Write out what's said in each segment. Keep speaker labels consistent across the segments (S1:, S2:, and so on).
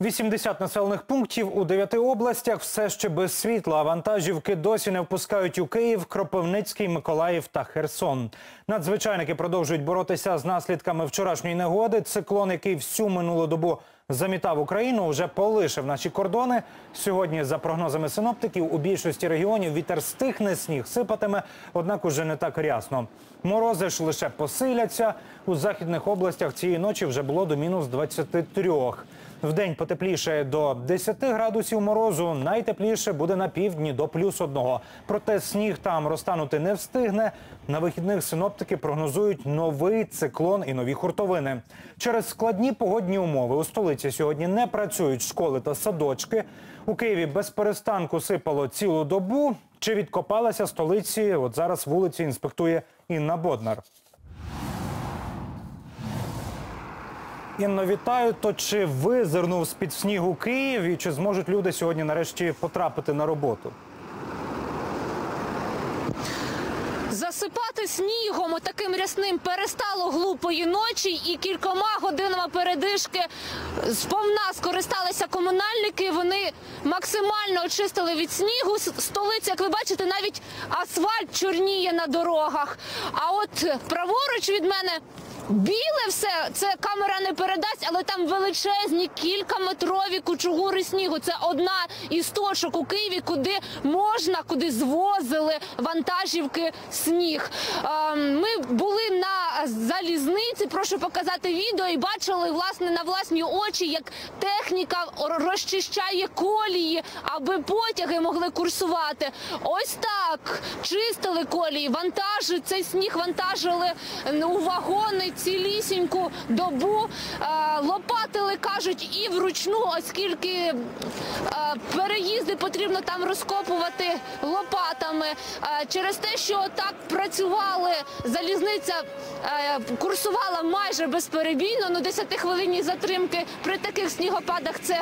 S1: 80 населених пунктів у 9 областях все ще без світла. Вантажівки досі не впускають у Київ, Кропивницький, Миколаїв та Херсон. Надзвичайники продовжують боротися з наслідками вчорашньої негоди. Циклон, який всю минулу добу замітав Україну, вже полишив наші кордони. Сьогодні, за прогнозами синоптиків, у більшості регіонів вітер стихне, сніг сипатиме, однак уже не так рясно. Морози ж лише посиляться. У західних областях цієї ночі вже було до мінус 23. Вдень потепліше до 10 градусів морозу, найтепліше буде на півдні до плюс одного. Проте сніг там розтанути не встигне. На вихідних синоптики прогнозують новий циклон і нові хуртовини. Через складні погодні умови у столиці сьогодні не працюють школи та садочки. У Києві без перестанку сипало цілу добу. Чи відкопалася столиці? От зараз вулиці інспектує Інна Боднар. Інно, вітаю. То чи визирнув з-під снігу Київ і чи зможуть люди сьогодні нарешті потрапити на роботу?
S2: Засипати снігом таким рясним перестало глупої ночі, і кількома годинами передишки сповна скористалися комунальники. Вони максимально очистили від снігу. Столиця, як ви бачите, навіть асфальт чорніє на дорогах. А от праворуч від мене. Біле все, це камера не передасть, але там величезні кількаметрові кучугури снігу. Це одна із точок у Києві, куди можна, куди звозили вантажівки сніг. Ем, Ми були на залізниці. Прошу показати відео і бачили власне на власні очі, як техніка розчищає колії, аби потяги могли курсувати. Ось так чистили колії, вантажі цей сніг вантажили у вагони цілісіньку добу. Кажуть і вручну, оскільки е, переїзди потрібно там розкопувати лопатами. Е, Через те, що так працювали, залізниця е, курсувала майже безперебійно. Ну 10 хвилинні затримки при таких снігопадах це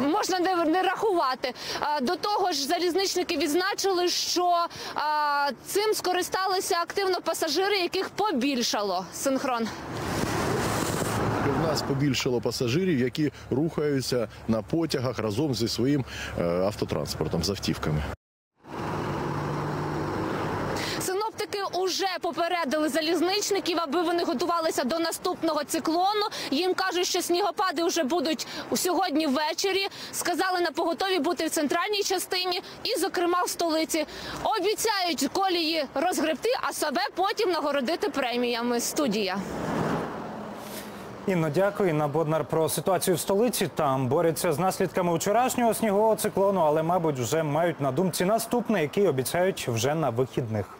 S2: можна не, рахувати. До того ж, залізничники відзначили, що цим скористалися активно пасажири, яких побільшало синхрон.
S3: Нас побільшало пасажирів, які рухаються на потягах разом зі своїм е, автотранспортом з автівками.
S2: Синоптики уже попередили залізничників, аби вони готувалися до наступного циклону. Їм кажуть, що снігопади вже будуть сьогодні ввечері. Сказали на поготові бути в центральній частині і, зокрема, в столиці. Обіцяють колії розгребти, а себе потім нагородити преміями. Студія.
S1: Інно, дякую. Інна Боднар про ситуацію в столиці. Там борються з наслідками вчорашнього снігового циклону, але, мабуть, вже мають на думці наступний, який обіцяють вже на вихідних.